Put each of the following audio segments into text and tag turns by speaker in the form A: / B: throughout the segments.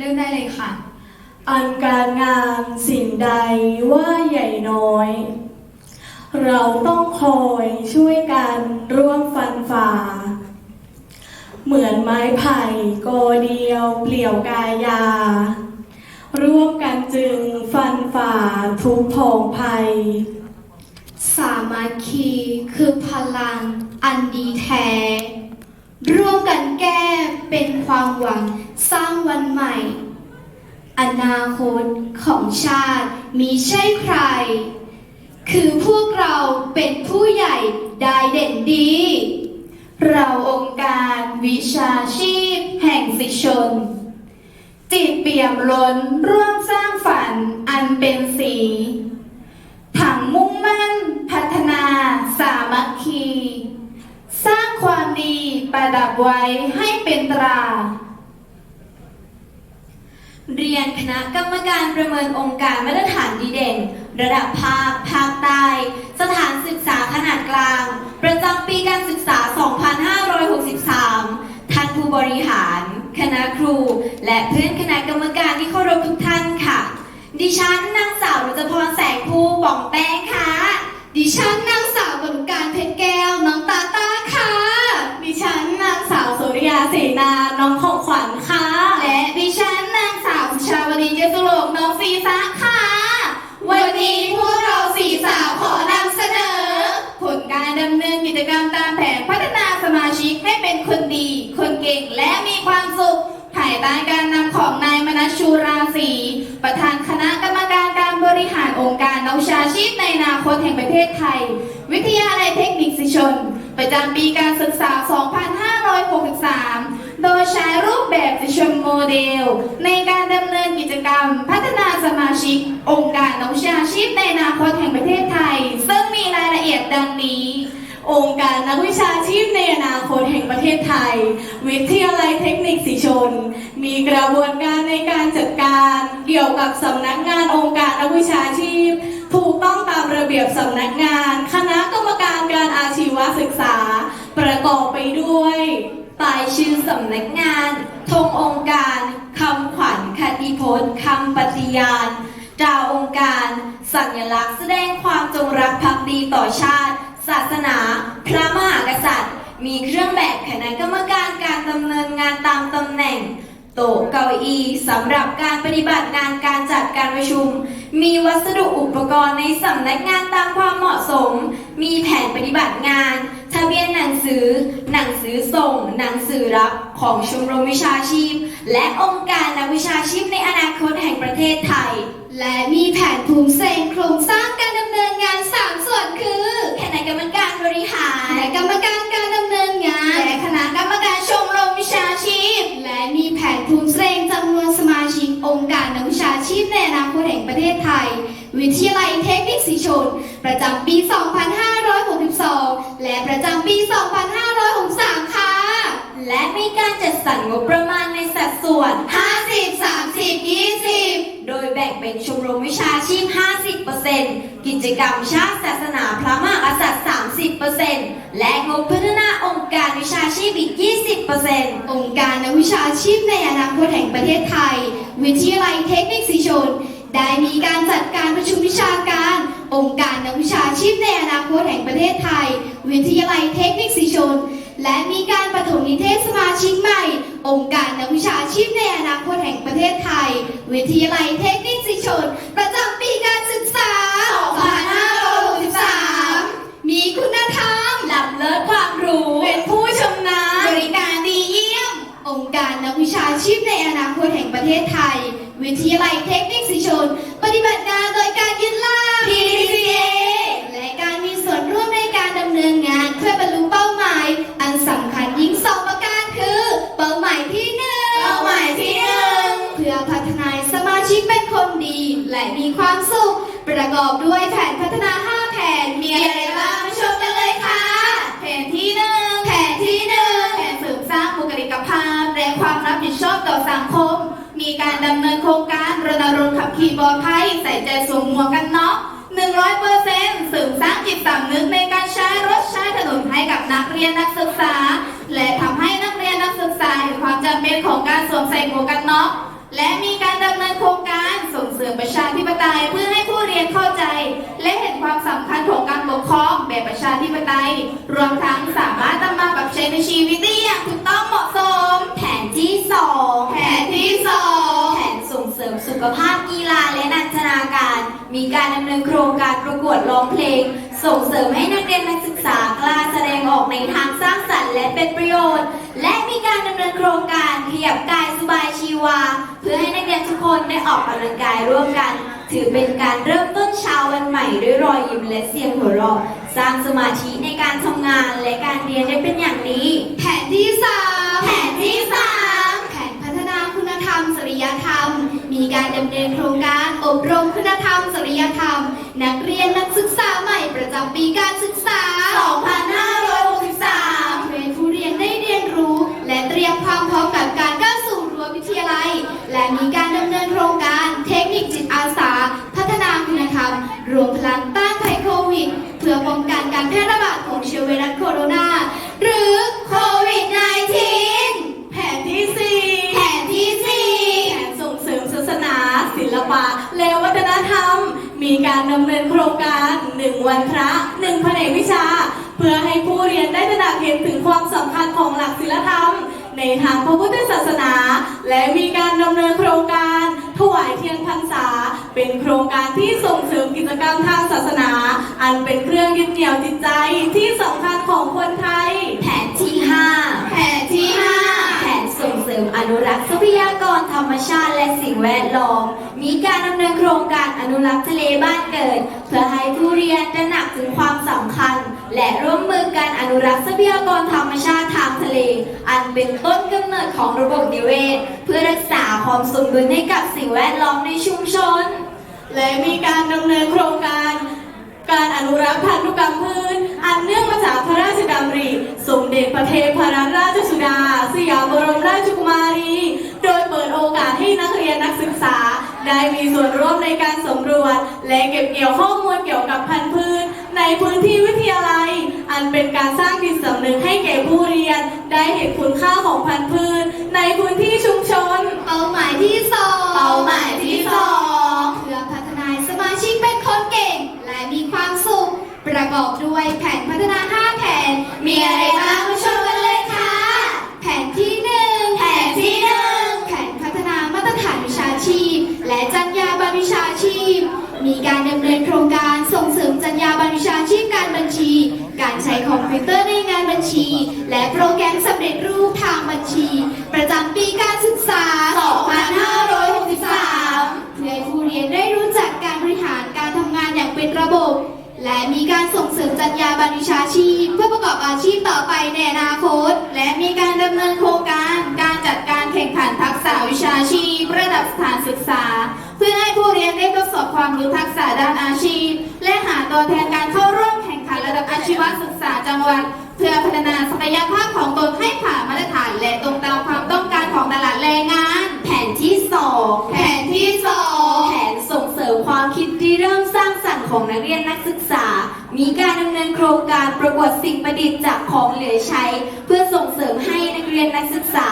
A: เริ่มได้เลยค่ะ
B: อันการงานสิ่งใดว่าใหญ่น้อย เราต้องคอยช่วยกันร่วมฟันฝ่า เหมือนไม้ไผ่โกเดียวเปลี่ยวกายา ร่วมกันจึงฟันฝ่าทุกโผงภัย
A: สามัคคีคือพลังอันดีแท้ร่วมกันแก้ เป็นความหวังสร้างวันใหม่ อนาคตของชาติมีใช่ใคร คือพวกเราเป็นผู้ใหญ่ได้เด่นดี เราองค์การวิชาชีพแห่งสิชน จิตเปี่ยมล้นร่วมสร้างฝันอันเป็นสีถังมุ่งมั่นพัฒนาสามัคคี ความดีประดับไว้ให้เป็นตรา เรียนคณะกรรมการประเมินองค์การมาตรฐานดีเด่น ระดับภาค ภาคใต้ สถานศึกษาขนาดกลาง ประจำปีการศึกษา 2563 ท่านผู้บริหาร คณะครู และเพื่อนคณะกรรมการที่เคารพทุกท่านค่ะ ดิฉันนางสาวรุจพรแสงภูป่องแป้งค่ะ ดิฉันนางสาวกนุการเพชรแก้วน้องตาตาค่ะ
B: ดิฉันนางสาวสุริยาศรี นาน้องของขวัญค่ะ
A: และดิฉันนางสาวสุชาวดีเจสุโลกน้องฟีฟ้าค่ะ วันนี้พวกเราสี่สาวขอนำเสนอ ผลการดำเนินกิจกรรมตามแผนพัฒนาสมาชิกให้เป็นคนดี คนเก่งและมีความสุขภายใต้การนำของนายมนชูราศีประธานคณะกรรมการการบริหารองค์การนวิชาชีพในอนาคตแห่งประเทศไทย วิทยาลัยเทคนิคสิชน ประจำปีการศึกษา 2563 โดยใช้รูปแบบสิชนโมเดล ในการดำเนินกิจกรรม พัฒนาสมาชิก องค์การนักวิชาชีพในอนาคตแห่งประเทศไทย ซึ่งมีรายละเอียดดังนี้
B: องค์การนักวิชาชีพในอนาคตแห่งประเทศไทย วิทยาลัยเทคนิคสีชน มีกระบวนการในการจัดการเกี่ยวกับสำนักงานองค์การนักวิชาชีพถูกต้องตามระเบียบสำนักงาน คณะกรรมการการอาชีวศึกษา ประกอบไปด้วย
A: ป้ายชื่อสำนักงานธงองค์การคำขวัญคติพจน์คำปฏิญาณดาวองค์การ สัญลักษณ์แสดงความจงรักภักดีต่อชาติ ศาสนา พระมหากษัตริย์ มีเครื่องแบบคณะกรรมการการดำเนินงานตามตำแหน่ง โต๊ะเก้าอี้สำหรับการปฏิบัติงานการจัดการประชุม มีวัสดุอุปกรณ์ในสำนักงานตามความเหมาะสม มีแผนปฏิบัติงาน สือ หนังสือส่ง หนังสือรับของชมรมวิชาชีพ และองค์การนักวิชาชีพในอนาคตแห่งประเทศไทย และมีแผนภูมิเซนโครงสร้างการดำเนินงาน 3 ส่วนคือคณะกรรมการบริหารคณะกรรมการการดำเนินงาน และคณะกรรมการชมรมวิชาชีพ และมีแผนภูมิเซนจำนวนสมาชิกองค์การนักวิชาชีพใน เทศไทย วิทยาลัยเทคนิคสีชน ประจำปี 2562 และประจำปี 2563 ค่ะ และมีการจัดสรรงบประมาณในสัดส่วน 50 30 20 โดยแบ่งเป็นชมรมวิชาชีพ 50%กิจกรรมชาติศาสนาพระมหากษัตริย์ 30%และงบพัฒนาองค์การวิชาชีพอีก 20%องค์การนักวิชาชีพในอนาคตแห่งประเทศไทย วิทยาลัยเทคนิคสีชน ได้มีการจัดการประชุมวิชาการ องค์การนักวิชาชีพในอนาคตแห่งประเทศไทย วิทยาลัยเทคนิคสีชน และมีการปฐมนิเทศสมาชิกใหม่ องค์การนักวิชาชีพในอนาคตแห่งประเทศไทย วิทยาลัยเทคนิคสีชน ประจำปีการศึกษา 2563 มีคุณธรรมหล้ำเลิศความรู้ เป็นผู้ชำนาญบริการดีเยี่ยม องค์การนักวิชาชีพในอนาคตแห่งประเทศไทย วิทยาลัยเทคนิค ชน ปฏิบัติงานโดยการยึดล่าม PDCA และการมีส่วนร่วมในการดำเนินงานเพื่อบรรลุเป้าหมาย อันสำคัญยิ่งสองประการคือ เป้าหมายที่หนึ่งเป้าหมายที่หนึ่งเพื่อพัฒนาสมาชิกเป็นคนดี และมีความสุข ประกอบด้วยแผนพัฒนา 5 แผนมีอะไรบ้างมาชมกันเลยค่ะ แผนที่หนึ่งแผนที่หนึ่งแผนเสริมสร้างบุคลิกภาพและความรับผิดชอบต่อสังคม มีการดำเนินโครงการรณรงค์ขับขี่ปลอดภัยใส่ใจสวมหมวกกันน็อก100%เสริมสร้างจิตสำนึกในการใช้รถใช้ถนนให้กับนักเรียนนักศึกษา และทำให้นักเรียนนักศึกษาเห็นความจำเป็นของการสวมใส่หมวกกันน็อก
C: และมีการดำเนินโครงการส่งเสริมประชาธิปไตยเพื่อให้ผู้เรียนเข้าใจ และเห็นความสำคัญของการปกครองแบบประชาธิปไตย รวมทั้งสามารถนำมาปรับใช้ในชีวิตได้อย่างถูกต้องเหมาะสม
A: แผน สอง
C: แผนที่สอง
A: แผนส่งเสริมสุขภาพกีฬาและนันทนาการ มีการดำเนินโครงการประกวดร้องเพลง ส่งเสริมให้นักเรียนนักศึกษากล้าแสดงออกในทางสร้างสรรค์และเป็นประโยชน์ และมีการดำเนินโครงการขยับกายสบายชีวา เพื่อให้นักเรียนทุกคนได้ออกกำลังกายร่วมกัน ถือเป็นการเริ่มต้นเช้าวันใหม่ด้วยรอยยิ้มและเสียงหัวเราะสร้างสมาธิในการทำงานและการเรียนได้เป็นอย่างดี
C: แผนที่สาม
A: แผนที่สาม
C: แผนพัฒนาคุณธ รรมจริยธรรม มีการดำเนินโครงการอบรมคุณธรรมจริยธรรม นักเรียนนักศึกษาใหม่ประจำปีการศึกษา2 5เพื่อให้ผู้เรียนได้เรียนรู้ และเตรียมความพร้อมกับการก้าวสู่รั้ววิทยาลัย และมีการดำเนินโครงการเทคนิคจิตอาสา พัฒนาคุณธรรม รวมพลังต้านภัยโควิด เพื่อป้องกันการแพร่ระบาดของเชื้อไวรัสโคโรนาหรือโควิด -19
B: แผนที่สี่
C: แผนที่สี่
B: แผนส่งเสริมศาสนา ศิลปะ และวัฒนธรรม มีการดำเนินโครงการหนึ่งวันพระหนึ่งแผนกวิชา เพื่อให้ผู้เรียนได้ตระหนักเห็นถึงความสำคัญของหลักศีลธรรม ในทางพระพุทธศาสนา และมีการดำเนินโครงการถวายเทียนพรรษา เป็นโครงการที่ส่งเสริมกิจกรรมทางศาสนา อันเป็นเครื่องยึดเหนี่ยวจิตใจที่สำคัญของคนไทย
A: แผนที่ห้า
C: แผน
A: อนุรักษ์ทรัพยากรธรรมชาติและสิ่งแวดล้อม มีการดำเนินโครงการอนุรักษ์ทะเลบ้านเกิด เพื่อให้ผู้เรียนตระหนักถึงความสำคัญ และร่วมมือการอนุรักษ์ทรัพยากรธรรมชาติทางทะเล อันเป็นต้นกำเนิดของระบบนิเวศ เพื่อรักษาความสมดุลให้กับสิ่งแวดล้อมในชุมชน
B: และมีการดำเนินโครงการ การอนุรักษ์พันธุกรรมพืชอันเนื่องมาจากพระราชดำริ สมเด็จพระเทพรัตนราชสุดา สยามบรมราชกุมารี โดยเปิดโอกาสให้นักเรียนนักศึกษา ได้มีส่วนร่วมในการสำรวจ และเก็บเกี่ยวข้อมูลเกี่ยวกับพันธุ์พืช ในพื้นที่วิทยาลัย อันเป็นการสร้างจิตสำนึกให้แก่ผู้เรียน ได้เห็นคุณค่าของพันธุ์พืช ในพื้นที่ชุมชน
C: เป้าหมายที่สอง
A: เป้าหมายที่สอง
C: และมีความสุข ประกอบด้วยแผนพัฒนา 5 แผน มีอะไรบ้างมาชมกันเลยค่ะ แผนที่หนึ่ง
A: แผนที่หนึ่ง
C: แผนพัฒนามาตรฐานวิชาชีพ และจรรยาบรรณวิชาชีพ มีการดำเนิน อประกอบอาชีพต่อไปในอนาคต และมีการดำเนินโครงการ การจัดการแข่งขันทักษะวิชาชีพระดับสถานศึกษา เพื่อให้ผู้เรียนได้ทดสอบความรู้ทักษะด้านอาชีพ และหาตัวแทนการเข้าร่วมแข่งขันระดับอาชีวศึกษาจังหวัด เพื่อพัฒนาศักยภาพของตนให้ผ่านมาตรฐาน และตรงตามความต้องการของตลาดแรงงาน
A: แผนที่สอง
C: แผน
A: ของนักเรียนนักศึกษา มีการดำเนินโครงการประกวดสิ่งประดิษฐ์จากของเหลือใช้ เพื่อส่งเสริมให้นักเรียนนักศึกษา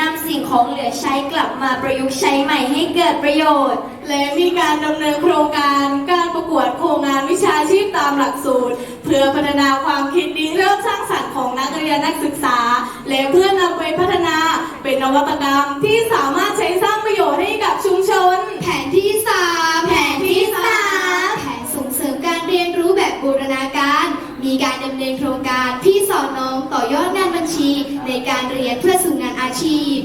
A: นำสิ่งของเหลือใช้กลับมาประยุกต์ใช้ใหม่ให้เกิดประโยชน์
B: และมีการดำเนินโครงการการประกวดโครงงานวิชาชีพตามหลักสูตร เพื่อพัฒนาความคิดดีเริ่มสร้างสรรค์ของนักเรียนนักศึกษา และเพื่อนำไปพัฒนาเป็นนวัตกรรมที่สามารถใช้สร้างประโยชน์ให้กับชุมชน
C: แผนที่สาม รียนเพื่อสู่งานอาชีพ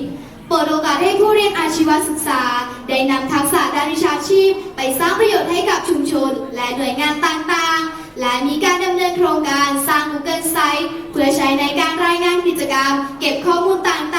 C: เปิดโอกาสให้ผู้เรียนอาชีวศึกษา ได้นำทักษะด้านวิชาชีพ ไปสร้างประโยชน์ให้กับชุมชน และหน่วยงานต่างๆ และมีการดำเนินโครงการสร้าง Google Site เพื่อใช้ในการรายงานกิจกรรม เก็บข้อมูลต่างๆ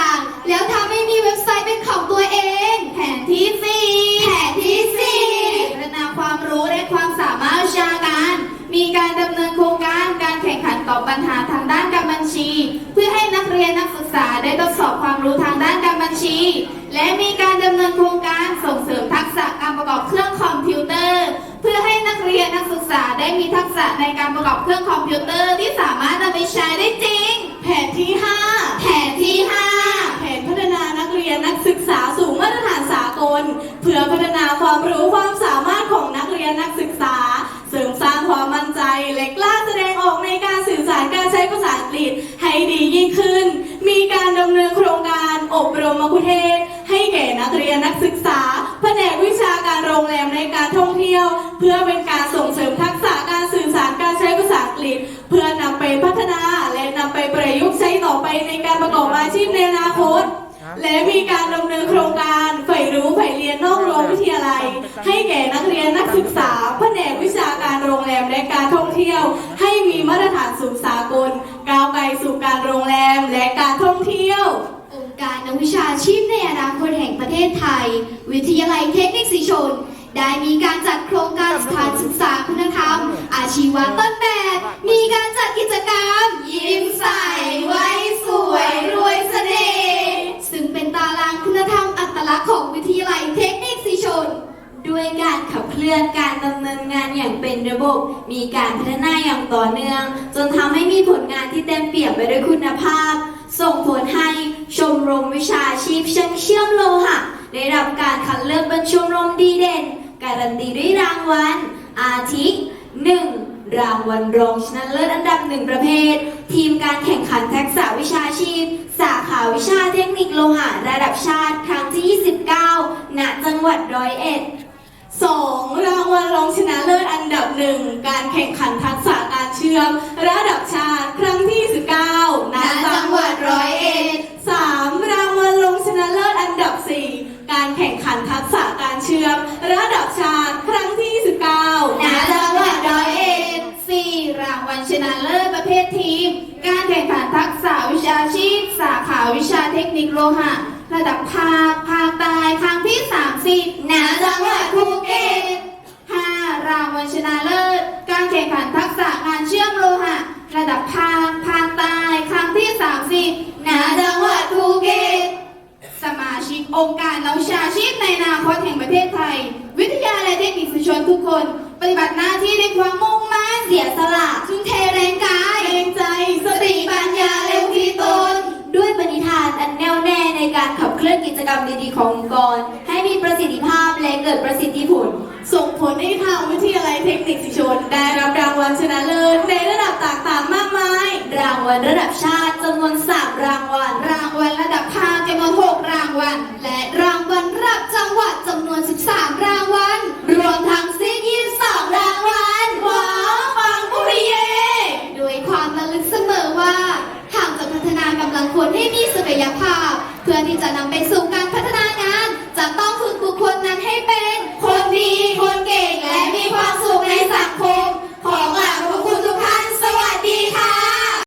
C: และมีการดำเนินโครงการส่งเสริมทักษะการประกอบเครื่องคอมพิวเตอร์ เพื่อให้นักเรียนนักศึกษาได้มีทักษะในการประกอบเครื่องคอมพิวเตอร์ที่สามารถนำไปใช้ได้จริง
B: แผนที่ 5
C: แผนที่ห้า
B: แผนพัฒนานักเรียนนักศึกษาสู่มาตรฐานสากนเพื่อพัฒนาความรู้ความสามารถของนักเรียนนักศึกษา เสริมสร้างความมั่นใจและกล้าแสดงออกในการสื่อสารการใช้ภาษาอังกฤษให้ดียิ่งขึ้น มีการดำเนินโครงการอบรมมคุเทศก์ให้แก่นักเรียนนักศึกษา แผนกวิชาการโรงแรมในการท่องเที่ยว เพื่อเป็นการส่งเสริมทักษะการสื่อสารการใช้ภาษาอังกฤษ เพื่อนำไปพัฒนาและนำไปประยุกต์ใช้ต่อไปในการประกอบอาชีพในอนาคต และมีการดำเนินโครงการใฝ่รู้ใฝ่เรียนนอกรั้ววิทยาลัย ให้แก่นักเรียนนักศึกษา แผนกวิชาการโรงแรมและการท่องเที่ยว ให้มีมาตรฐานสูงสากล ก้าวไปสู่การโรงแรมและการท่องเที่ยว
C: องค์การนักวิชาชีพในอนาคตแห่งประเทศไทย วิทยาลัยเทคนิคสีชน ได้มีการจัดโครงการสถานศึกษาคุณธรรม อาชีวะต้นแบบ มีการจัดกิจกรรม ยิ้มใสไว้สวยรวยเสน่ห์ซึ่งเป็นตารางคุณธรรมอัตลักษณ์ของวิทยาลัยเทคนิคสีชน
A: ด้วยการขับเคลื่อนการดำเนินงานอย่างเป็นระบบ มีการพัฒนาอย่างต่อเนื่อง จนทำให้มีผลงานที่เต็มเปี่ยมไปด้วยคุณภาพ ส่งผลให้ชมรมวิชาชีพช่างเชื่อมโลหะได้รับการคัดเลือกเป็นชมรมดีเด่น การันตีด้วยรางวัล อาทิ 1. รางวัลรองชนะเลิศอันดับหนึ่งประเภท ทีมการแข่งขันทักษะวิชาชีพ สาขาวิชาเทคนิคโลหะระดับชาติ ครั้งที่ 29 ณ จังหวัดร้อยเอ็ด
B: 2. รางวัลรองชนะเลิศอันดับหนึ่งการแข่งขันทักษะการเชื่อม ระดับชาติครั้งที่ 19ณจังหวัดร้อยเอ็ด 3. รางวัลรองชนะเลิศอันดับ 4 การแข่งขันทักษะการเชื่อม ระดับชาติครั้งที่ 19
C: ณจังหวัดร้อยเอ็ดสี่รางวัลชนะเลิศประเภททีม การแข่งขันทักษะวิชาชีพ สาขาวิชาเทคนิคโลหะ ระดับภาคภาคใต้ครั้งที่30ณจังหวัดภูเก็ตห้ารางวัลชนะเลิศ การแข่งขันทักษะงานเชื่อมโลหะ ระดับภาคภาคใต้ครั้งที่30ณจังหวัดภูเก็ตสมาชิกองค์การนักวิชาชีพในอนาคตแห่งประเทศไทย วิทยาลัยเทคนิคสุชนทุกคน ปฏิบัติหน้าที่ด้วยความมุ่งมั่น
A: เสียสละ
C: ทุ่มเท
A: วแน่ในการขับเคลื่อนกิจกรรมดีๆขององค์กร ให้มีประสิทธิภาพและเกิดประสิทธิผล
B: ส่งผลให้ทางวิทยาลัยเทคนิคสิชน ได้รับรางวัลชนะเลิศในระดับต่างๆ มากมาย
A: รางวัลระดับชาติจำนวน3รางวัล
C: รางวัลระดับภาคจำนวน6รางวัล และราง na 杯测